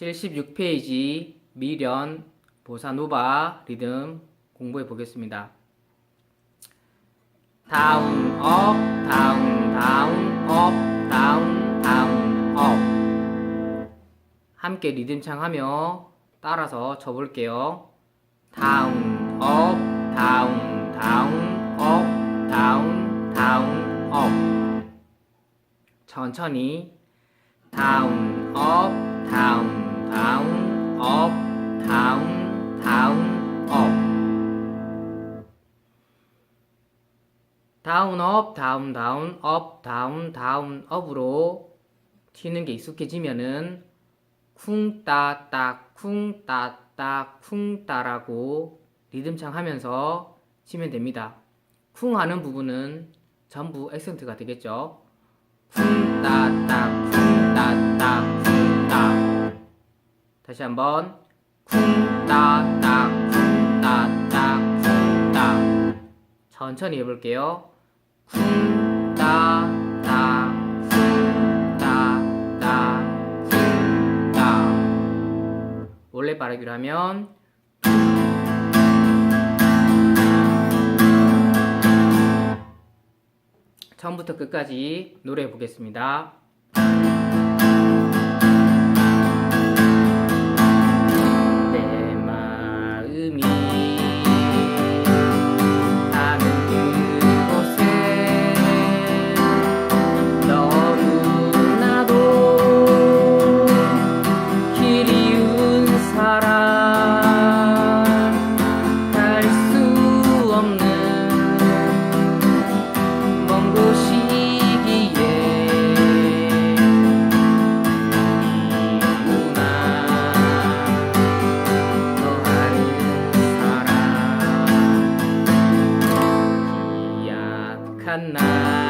76페이지 미련 보사노바 리듬 공부해 보겠습니다. 다운 업 다운 다운 업 다운 다운 업 함께 리듬창 하며 따라서 쳐볼게요. 다운 업 다운 다운 업 다운 다운 업 천천히 다운 업 다운 다운 업 다운 다운 업 다운 업 다운 다운 업 다운 다운 업으로 튀는 게 익숙해지면은 쿵따따 쿵따따 쿵따라고 리듬창 하면서 치면 됩니다. 쿵 하는 부분은 전부 액센트가 되겠죠. 쿵따따 쿵 다시 한번 쿵따따 쿵따따 쿵따 천천히 해볼게요. 쿵따따 쿵따따 쿵따 원래 빠르기로 하면 처음부터 끝까지 노래해 보겠습니다. คันนา